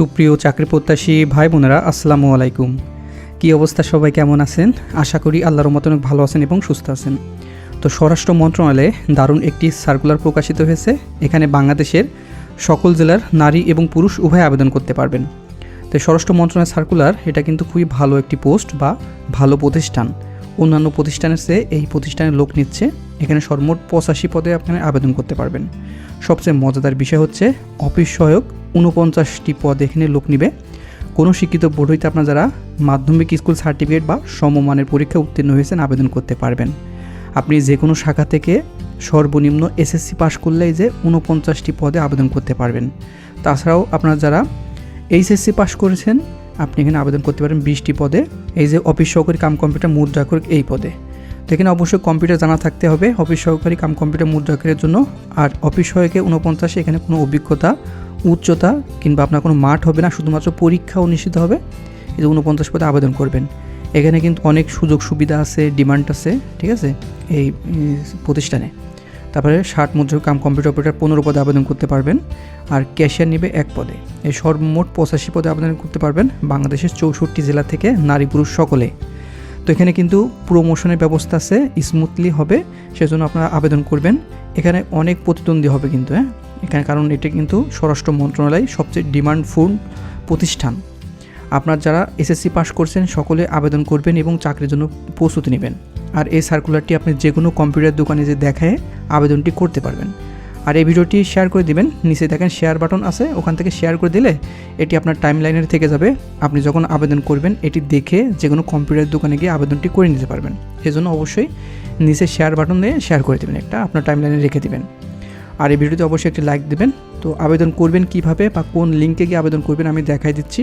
সুপ্রিয় চাকরি প্রত্যাশী ভাই বোনেরা, আসসালামু আলাইকুম। কি অবস্থা? সবাই কেমন আছেন? আশা করি আল্লাহর মতন ভালো আছেন এবং সুস্থ আছেন। তো স্বরাষ্ট্র মন্ত্রণালয়ে দারুণ একটি সার্কুলার প্রকাশিত হয়েছে। এখানে বাংলাদেশের সকল জেলার নারী এবং পুরুষ উভয় আবেদন করতে পারবেন। তো স্বরাষ্ট্র মন্ত্রণালয় সার্কুলার এটা কিন্তু খুবই ভালো একটি পোস্ট বা ভালো প্রতিষ্ঠান। অন্যান্য প্রতিষ্ঠানের চেয়ে এই প্রতিষ্ঠানের লোক নিচ্ছে। এখানে সর্বমোট পঁচাশি পদে আপনারা আবেদন করতে পারবেন। সবচেয়ে মজাদার বিষয় হচ্ছে, অফিস সহায়ক উনপঞ্চাশটি পদ এখানে লোক নিবে। কোনো শিক্ষিত বোর্ড হইতে আপনার যারা মাধ্যমিক স্কুল সার্টিফিকেট বা সমমানের পরীক্ষা উত্তীর্ণ হয়েছেন আবেদন করতে পারবেন। আপনি যে কোনো শাখা থেকে সর্বনিম্ন এসএসসি পাশ করলেই যে উনপঞ্চাশটি পদে আবেদন করতে পারবেন। তাছাড়াও আপনার যারা এইচএসসি পাশ করেছেন, আপনি এখানে আবেদন করতে পারেন বিশটি পদে। এই যে অফিস সহকারী কাম কম্পিউটার মুদ্রাক্ষরিক এই পদে। তো এখানে অবশ্যই কম্পিউটার জানা থাকতে হবে। অফিস সহকারী কাম কম্পিউটার মুদ্রাক্ষরের জন্য। আর অফিস সহায়কে উনপঞ্চাশে এখানে কোনো অভিজ্ঞতা উচ্চতা কিংবা আপনার কোনো মাঠ হবে না, শুধুমাত্র পরীক্ষা অনুষ্ঠিত হবে। এই যে উনপঞ্চাশ পদে আবেদন করবেন। এখানে কিন্তু অনেক সুযোগ সুবিধা আছে, ডিমান্ড আছে, ঠিক আছে? এই প্রতিষ্ঠানে। তারপরে ষাট মুদ্রা কাম কম্পিউটার অপারেটর পনেরো পদে আবেদন করতে পারবেন, আর ক্যাশিয়ার নেবে এক পদে। এই সর্বমোট পঁচাশি পদে আবেদন করতে পারবেন বাংলাদেশের চৌষট্টি জেলা থেকে নারী পুরুষ সকলে। তো এখানে কিন্তু প্রমোশনের ব্যবস্থা আছে স্মুথলি হবে, সেজন্য আপনারা আবেদন করবেন। এখানে অনেক প্রতিদ্বন্দ্বী হবে কিন্তু হ্যাঁ? এখানে কারণ এটা কিন্তু স্বরাষ্ট্র মন্ত্রণালয় সবচেয়ে ডিমান্ডফুল প্রতিষ্ঠান। আপনার যারা এসএসসি পাস করছেন, সকলে আবেদন করবেন এবং চাকরির জন্য প্রস্তুতি নেবেন। আর এই সার্কুলারটি আপনি যে কোনো কম্পিউটার দোকানে যে দেখায় আবেদনটি করতে পারবেন। আর এই ভিডিওটি শেয়ার করে দিবেন। নিচে দেখেন শেয়ার বাটন আছে। ওখান থেকে শেয়ার করে দিলে এটি আপনার টাইম লাইনের থেকে যাবে। আপনি যখন আবেদন করবেন, এটি দেখে যে কোনো কম্পিউটার দোকানে গিয়ে আবেদনটি করে নিতে পারবেন। সেজন্য অবশ্যই নিচে শেয়ার বাটন দিয়ে শেয়ার করে দেবেন। একটা আপনার টাইম লাইনে রেখে দিবেন। আর এই ভিডিওতে অবশ্যই একটি লাইক দেবেন। তো আবেদন করবেন কীভাবে বা কোন লিঙ্কে গিয়ে আবেদন করবেন আমি দেখাই দিচ্ছি।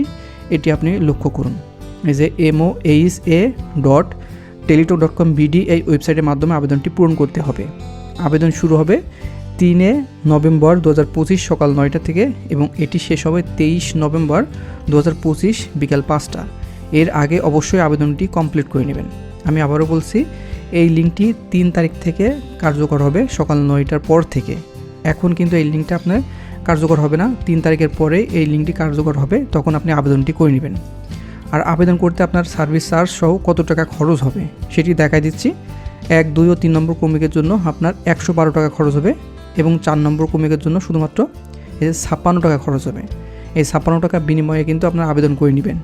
এটি আপনি লক্ষ্য করুন। এই যে M O H A dot teletalk dot com B D এই ওয়েবসাইটের মাধ্যমে আবেদনটি পূরণ করতে হবে। আবেদন শুরু হবে তিনে নভেম্বর দু হাজার পঁচিশ সকাল নয়টা থেকে এবং এটি শেষ হবে তেইশ নভেম্বর দু হাজার পঁচিশ বিকাল পাঁচটা। এর আগে অবশ্যই আবেদনটি কমপ্লিট করে নেবেন। আমি আবারও বলছি, এই লিঙ্কটি তিন তারিখ থেকে কার্যকর হবে সকাল নয়টার পর থেকে। এখন কিন্তু এই লিঙ্কটা আপনার কার্যকর হবে না। তিন তারিখের পরে এই লিঙ্কটি কার্যকর হবে, তখন আপনি আবেদনটি করে নেবেন। আর আবেদন করতে আপনার সার্ভিস চার্জ সহ কত টাকা খরচ হবে সেটি দেখাই দিচ্ছি। এক, দুই ও তিন নম্বর ক্রমিকের জন্য আপনার একশো বারো টাকা খরচ হবে এবং চার নম্বর ক্রমিকের জন্য শুধুমাত্র এই ছাপ্পান্ন টাকা খরচ হবে। এই ছাপ্পান্ন টাকা বিনিময়ে কিন্তু আপনার আবেদন করে নেবেন।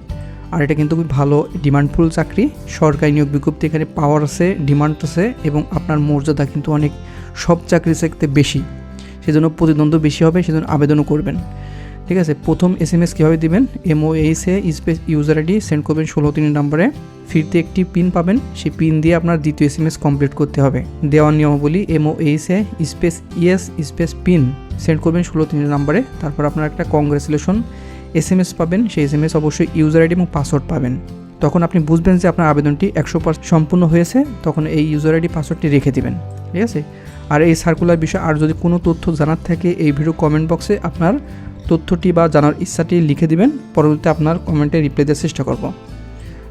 আর এটা কিন্তু খুব ভালো ডিমান্ডফুল চাকরি। সরকারি নিয়োগ বিজ্ঞপ্তি এখানে পাওয়ার আছে ডিমান্ড আছে এবং আপনার মর্যাদা কিন্তু অনেক, সব চাকরি চাইতে বেশি। সেজন্য প্রতিদ্বন্দ্ব বেশি হবে, সেজন্য আবেদনও করবেন। ঠিক আছে? প্রথম এস এম এস কীভাবে দেবেন? এইসে স্পেস ইউজার আইডি সেন্ড করবেন ষোলো তিন নম্বরে। ফিরতে একটি পিন পাবেন, সেই পিন দিয়ে আপনার দ্বিতীয় এস এম এস কমপ্লিট করতে হবে। দেওয়ার নিয়মাবলী এইসে space E S space PIN send করবেন ষোলো তিন নম্বরে। তারপর আপনার একটা কংগ্রেচুলেশন এস এম এস পাবেন, সেই এস এম এস অবশ্যই ইউজার আইডি এবং পাসওয়ার্ড পাবেন। তখন আপনি বুঝবেন যে আপনার আবেদনটি একশো সম্পূর্ণ হয়েছে, তখন এই ইউজার আইডি পাসওয়ার্ডটি রেখে দেবেন। ঠিক আছে? আর এই সার্কুলার বিষয়ে আর যদি কোনো তথ্য জানার থাকে, এই ভিডিও কমেন্ট বক্সে আপনার তথ্যটি বা জানার ইচ্ছাটি লিখে দিবেন, পরবর্তীতে আপনার কমেন্টে রিপ্লাই দেওয়ার চেষ্টা করব।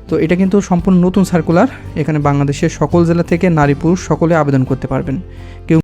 তো এটা কিন্তু সম্পূর্ণ নতুন সার্কুলার এখানে বাংলাদেশের সকল জেলা থেকে নারী পুরুষ সকলে আবেদন করতে পারবেন। কেউ